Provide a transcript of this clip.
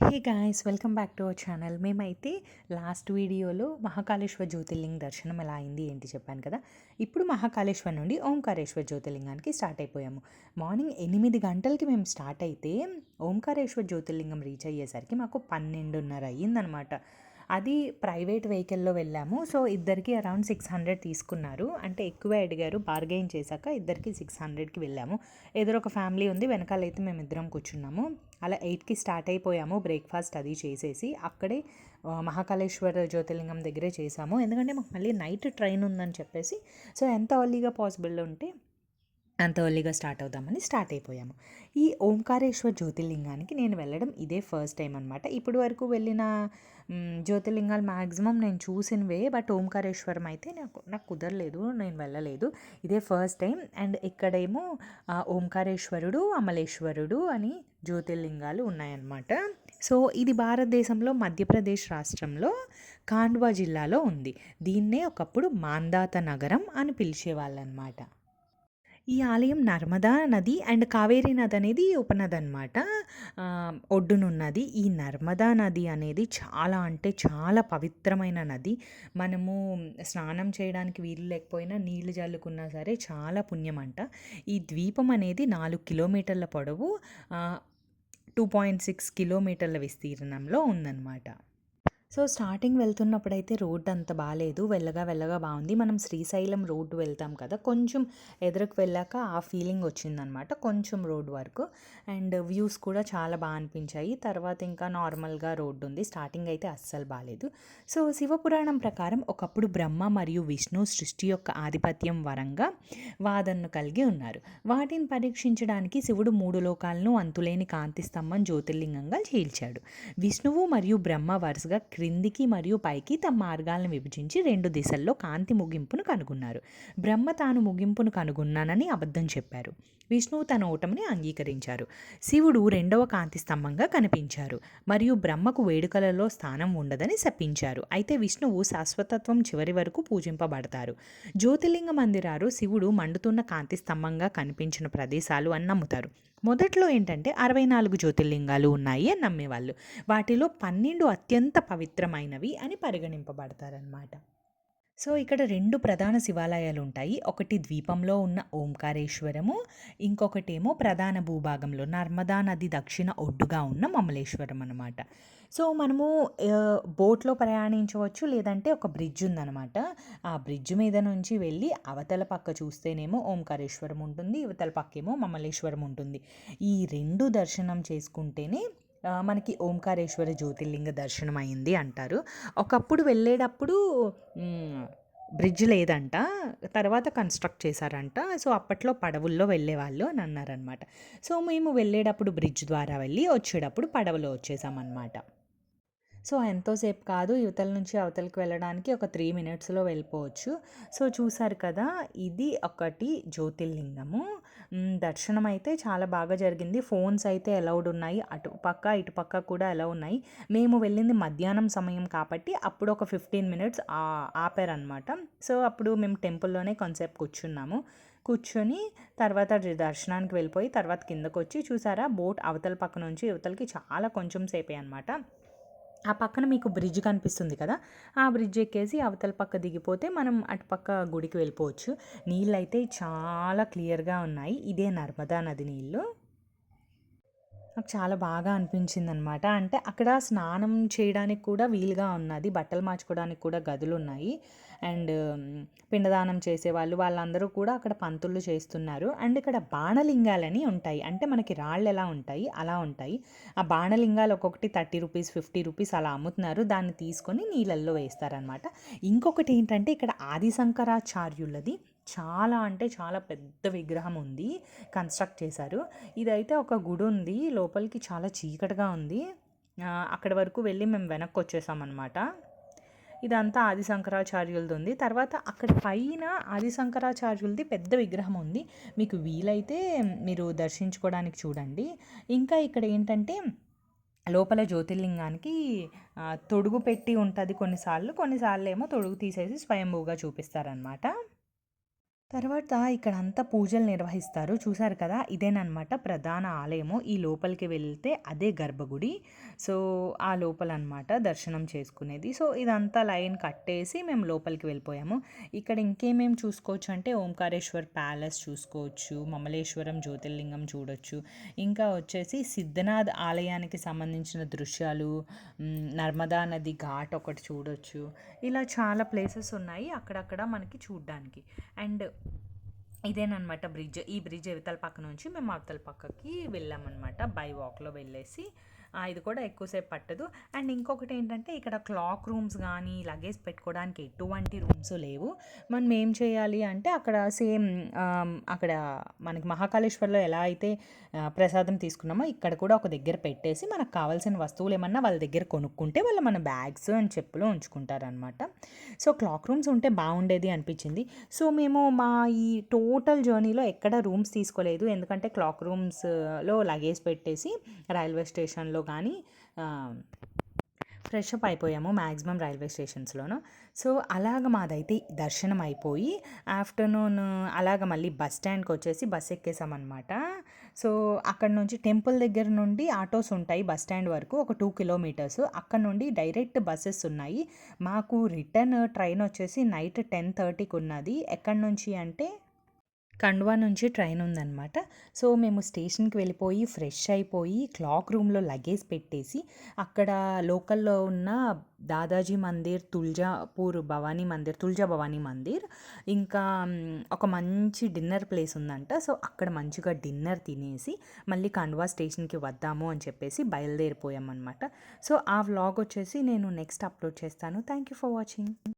Hey guys welcome back to our channel. మేమైతే last వీడియోలో మహాకాళేశ్వర జ్యోతిర్లింగ దర్శనం ఎలా అయింది ఏంటి చెప్పాను కదా? ఇప్పుడు మహాకాళేశ్వర్ నుండి ఓంకారేశ్వర జ్యోతిర్లింగానికి స్టార్ట్ అయిపోయాము. మార్నింగ్ ఎనిమిది గంటలకి మేము స్టార్ట్ అయితే ఓంకారేశ్వర జ్యోతిర్లింగం రీచ్ అయ్యేసరికి మాకు పన్నెండున్నర అయ్యిందనమాట. అది ప్రైవేట్ వెహికల్లో వెళ్ళాము. సో ఇద్దరికి అరౌండ్ సిక్స్ హండ్రెడ్ తీసుకున్నారు. అంటే ఎక్కువే అడిగారు. బార్గెయిన్ చేశాక ఇద్దరికి సిక్స్ హండ్రెడ్కి వెళ్ళాము. ఎదురొక ఫ్యామిలీ ఉంది. వెనకాల అయితే మేము ఇద్దరం కూర్చున్నాము. అలా ఎయిట్కి స్టార్ట్ అయిపోయాము. బ్రేక్ఫాస్ట్ అది చేసేసి అక్కడే మహాకాళేశ్వర జ్యోతిర్లింగం దగ్గరే చేసాము ఎందుకంటే మాకు మళ్ళీ నైట్ ట్రైన్ ఉందని చెప్పేసి. సో ఎంత అర్లీగా పాసిబుల్ ఉంటే అంత ఎర్లీగా స్టార్ట్ అవుదామని స్టార్ట్ అయిపోయాము. ఈ ఓంకారేశ్వర్ జ్యోతిర్లింగానికి నేను వెళ్ళడం ఇదే ఫస్ట్ టైం అనమాట ఇప్పటి వరకు వెళ్ళిన జ్యోతిర్లింగాలు మ్యాక్సిమం నేను చూసినవే బట్ ఓంకారేశ్వరం అయితే నాకు నాకు కుదరలేదు నేను వెళ్ళలేదు. ఇదే ఫస్ట్ టైం అండ్ ఇక్కడేమో ఓంకారేశ్వరుడు అమలేశ్వరుడు అని జ్యోతిర్లింగాలు ఉన్నాయన్నమాట. సో ఇది భారతదేశంలో మధ్యప్రదేశ్ రాష్ట్రంలో ఖాండ్వా జిల్లాలో ఉంది. దీన్నే ఒకప్పుడు మాందాత నగరం అని పిలిచేవాళ్ళు అనమాట ఈ ఆలయం నర్మదా నది అండ్ కావేరీ నది అనేది ఉపనది అనమాట ఒడ్డునున్నది ఈ నర్మదా నది అనేది చాలా అంటే చాలా పవిత్రమైన నది. మనము స్నానం చేయడానికి వీలు లేకపోయినా నీళ్ళు జల్లుకున్నా సరే చాలా పుణ్యం అంట ఈ ద్వీపం అనేది నాలుగు కిలోమీటర్ల పొడవు టూ పాయింట్ సిక్స్ కిలోమీటర్ల విస్తీర్ణంలో ఉందన్నమాట. సో స్టార్టింగ్ వెళ్తున్నప్పుడైతే రోడ్ అంత బాగాలేదు వెళ్ళగా వెళ్ళగా బాగుంది. మనం శ్రీశైలం రోడ్డు వెళ్తాం కదా కొంచెం ఎదురుకు వెళ్ళాక ఆ ఫీలింగ్ వచ్చిందనమాట కొంచెం రోడ్ వరకు. అండ్ వ్యూస్ కూడా చాలా బాగా అనిపించాయి. తర్వాత ఇంకా నార్మల్గా రోడ్డు ఉంది. స్టార్టింగ్ అయితే అస్సలు బాగాలేదు సో శివపురాణం ప్రకారం ఒకప్పుడు బ్రహ్మ మరియు విష్ణు సృష్టి యొక్క ఆధిపత్యం వరంగా వాదనను కలిగి ఉన్నారు. వాటిని పరీక్షించడానికి శివుడు మూడు లోకాలను అంతులేని కాంతి స్తంభం జ్యోతిర్లింగంగా చీల్చాడు. విష్ణువు మరియు బ్రహ్మ వరుసగా క్రిందికి మరియు పైకి తమ మార్గాలను విభజించి రెండు దిశల్లో కాంతి ముగింపును కనుగొన్నారు. బ్రహ్మ తాను ముగింపును కనుగొన్నానని అబద్ధం చెప్పారు. విష్ణువు తన ఓటమిని అంగీకరించారు. శివుడు రెండవ కాంతి స్తంభంగా కనిపించారు. మరియు బ్రహ్మకు వేడుకలలో స్థానం ఉండదని శపించారు. అయితే విష్ణువు శాశ్వతత్వం చివరి వరకు పూజింపబడతారు. జ్యోతిర్లింగ మందిరాలు శివుడు మండుతున్న కాంతి స్తంభంగా కనిపించిన ప్రదేశాలు అని నమ్ముతారు. మొదట్లో ఏంటంటే అరవై నాలుగు జ్యోతిర్లింగాలు ఉన్నాయి అని నమ్మేవాళ్ళు. వాటిలో పన్నెండు అత్యంత పవిత్రమైనవి అని పరిగణింపబడతారనమాట సో ఇక్కడ రెండు ప్రధాన శివాలయాలు ఉంటాయి ఒకటి ద్వీపంలో ఉన్న ఓంకారేశ్వరము ఇంకొకటేమో ప్రధాన భూభాగంలో నర్మదా నది దక్షిణ ఒడ్డుగా ఉన్న మమలేశ్వరం అనమాట సో మనము బోట్లో ప్రయాణించవచ్చు లేదంటే ఒక బ్రిడ్జ్ ఉందనమాట ఆ బ్రిడ్జ్ మీద నుంచి వెళ్ళి అవతల పక్క చూస్తేనేమో ఓంకారేశ్వరం ఉంటుంది ఇవతల పక్కేమో మమలేశ్వరం ఉంటుంది ఈ రెండు దర్శనం చేసుకుంటేనే మనకి ఓంకారేశ్వర జ్యోతిర్లింగ దర్శనం అయింది అంటారు. ఒకప్పుడు వెళ్ళేటప్పుడు బ్రిడ్జ్ లేదంట తర్వాత కన్స్ట్రక్ట్ చేశారంట. సో అప్పట్లో పడవుల్లో వెళ్ళేవాళ్ళు అని అన్నారనమాట సో మేము వెళ్ళేటప్పుడు బ్రిడ్జ్ ద్వారా వెళ్ళి వచ్చేటప్పుడు పడవలో వచ్చేసామన్నమాట. సో ఎంతోసేపు కాదు యువతల నుంచి అవతలకి వెళ్ళడానికి ఒక త్రీ మినిట్స్లో వెళ్ళిపోవచ్చు. సో చూసారు కదా ఇది ఒకటి జ్యోతిర్లింగము. దర్శనం అయితే చాలా బాగా జరిగింది. ఫోన్స్ అయితే అలౌడ్ ఉన్నాయి. అటు పక్క ఇటు పక్క కూడా ఎలా ఉన్నాయి. మేము వెళ్ళింది మధ్యాహ్నం సమయం కాబట్టి అప్పుడు ఒక ఫిఫ్టీన్ మినిట్స్ ఆపారనమాట సో అప్పుడు మేము టెంపుల్లోనే కొంతసేపు కూర్చున్నాము. కూర్చొని తర్వాత దర్శనానికి వెళ్ళిపోయి తర్వాత కిందకు వచ్చి చూసారా బోట్ అవతల పక్క నుంచి యువతలకి చాలా కొంచెం సేపే అనమాట ఆ పక్కన మీకు బ్రిడ్జ్ కనిపిస్తుంది కదా? ఆ బ్రిడ్జ్ ఎక్కేసి అవతల పక్క దిగిపోతే మనం అటుపక్క గుడికి వెళ్ళిపోవచ్చు. నీళ్ళు అయితే చాలా క్లియర్గా ఉన్నాయి. ఇదే నర్మదా నది నీళ్ళు. నాకు చాలా బాగా అనిపించింది అనమాట అంటే అక్కడ స్నానం చేయడానికి కూడా వీలుగా ఉన్నది. బట్టలు మార్చుకోవడానికి కూడా గదులు ఉన్నాయి అండ్ పిండదానం చేసేవాళ్ళు వాళ్ళందరూ కూడా అక్కడ పంతులు చేస్తున్నారు. అండ్ ఇక్కడ బాణలింగాలని ఉంటాయి. అంటే మనకి రాళ్ళు ఎలా ఉంటాయి? అలా ఉంటాయి. ఆ బాణలింగాలు ఒక్కొక్కటి థర్టీ రూపీస్ ఫిఫ్టీ రూపీస్ అలా అమ్ముతున్నారు. దాన్ని తీసుకొని నీళ్ళల్లో వేస్తారనమాట. ఇంకొకటి ఏంటంటే ఇక్కడ ఆది శంకరాచార్యులది చాలా అంటే చాలా పెద్ద విగ్రహం ఉంది కన్స్ట్రక్ట్ చేశారు. ఇదైతే ఒక గుడి ఉంది లోపలికి చాలా చీకటిగా ఉంది. అక్కడి వరకు వెళ్ళి మేము వెనక్కి వచ్చేసామన్నమాట. ఇదంతా ఆది శంకరాచార్యులది ఉంది. తర్వాత అక్కడ పైన ఆది శంకరాచార్యులది పెద్ద విగ్రహం ఉంది. మీకు వీలైతే మీరు దర్శించుకోవడానికి చూడండి. ఇంకా ఇక్కడ ఏంటంటే లోపల జ్యోతిర్లింగానికి తొడుగు పెట్టి ఉంటుంది కొన్నిసార్లు. కొన్నిసార్లు ఏమో తొడుగు తీసేసి స్వయంభూగా చూపిస్తారనమాట తర్వాత ఇక్కడ అంతా పూజలు నిర్వహిస్తారు. చూసారు కదా? ఇదేనమాట ప్రధాన ఆలయము. ఈ లోపలికి వెళ్తే అదే గర్భగుడి. సో ఆ లోపల అనమాట దర్శనం చేసుకునేది. సో ఇదంతా లైన్ కట్టేసి మేము లోపలికి వెళ్ళిపోయాము. ఇక్కడ ఇంకేమేమి చూసుకోవచ్చు అంటే ఓంకారేశ్వర్ ప్యాలెస్ చూసుకోవచ్చు మమలేశ్వరం జ్యోతిర్లింగం చూడొచ్చు. ఇంకా వచ్చేసి సిద్ధనాథ్ ఆలయానికి సంబంధించిన దృశ్యాలు నర్మదా నది ఘాట్ ఒకటి చూడొచ్చు. ఇలా చాలా ప్లేసెస్ ఉన్నాయి అక్కడక్కడ మనకి చూడడానికి. అండ్ ఇదేనమాట బ్రిడ్జ్ ఈ బ్రిడ్జ్ అవతల పక్క నుంచి మేము అవతల పక్కకి వెళ్ళామన్నమాట. బై వాక్లో వెళ్ళేసి ఇది కూడా ఎక్కువసేపు పట్టదు. అండ్ ఇంకొకటి ఏంటంటే ఇక్కడ క్లాక్ రూమ్స్ కానీ లగేజ్ పెట్టుకోవడానికి ఎటువంటి రూమ్స్ లేవు. మనం ఏం చేయాలి అంటే అక్కడ సేమ్ అక్కడ మనకి మహాకాళేశ్వర్లో ఎలా అయితే ప్రసాదం తీసుకున్నామో ఇక్కడ కూడా ఒక దగ్గర పెట్టేసి మనకు కావాల్సిన వస్తువులు ఏమన్నా వాళ్ళ దగ్గర కొనుక్కుంటే వాళ్ళు మన బ్యాగ్స్ అండ్ చెప్పులు ఉంచుకుంటారనమాట సో క్లాక్ రూమ్స్ ఉంటే బాగుండేది అనిపించింది. సో మేము మా ఈ టోటల్ జర్నీలో ఎక్కడ రూమ్స్ తీసుకోలేదు. ఎందుకంటే క్లాక్ రూమ్స్లో లగేజ్ పెట్టేసి రైల్వే స్టేషన్లో కానీ ఫ్రెష్ అప్ అయిపోయాము మ్యాక్సిమం రైల్వే స్టేషన్స్లోనూ. సో అలాగ మాదైతే దర్శనం అయిపోయి ఆఫ్టర్నూన్ అలాగ మళ్ళీ బస్ స్టాండ్కి వచ్చేసి బస్ ఎక్కేసామన్నమాట. సో అక్కడ నుంచి టెంపుల్ దగ్గర నుండి ఆటోస్ ఉంటాయి బస్ స్టాండ్ వరకు ఒక టూ కిలోమీటర్స్. అక్కడ నుండి డైరెక్ట్ బస్సెస్ ఉన్నాయి. మాకు రిటర్న్ ట్రైన్ వచ్చేసి నైట్ టెన్ థర్టీకి ఉన్నది. ఎక్కడి నుంచి అంటే కండువా నుంచి ట్రైన్ ఉందన్నమాట. సో మేము స్టేషన్కి వెళ్ళిపోయి ఫ్రెష్ అయిపోయి క్లాక్ రూమ్లో లగేజ్ పెట్టేసి అక్కడ లోకల్లో ఉన్న దాదాజీ మందిర్ తుల్జాపూర్ భవానీ మందిర్ తుల్జా భవానీ మందిర్ ఇంకా ఒక మంచి డిన్నర్ ప్లేస్ ఉందంట. సో అక్కడ మంచిగా డిన్నర్ తినేసి మళ్ళీ కండువా స్టేషన్కి వద్దాము అని చెప్పేసి బయలుదేరిపోయామన్నమాట. సో ఆ వ్లాగ్ వచ్చేసి నేను నెక్స్ట్ అప్లోడ్ చేస్తాను. Thank you for watching.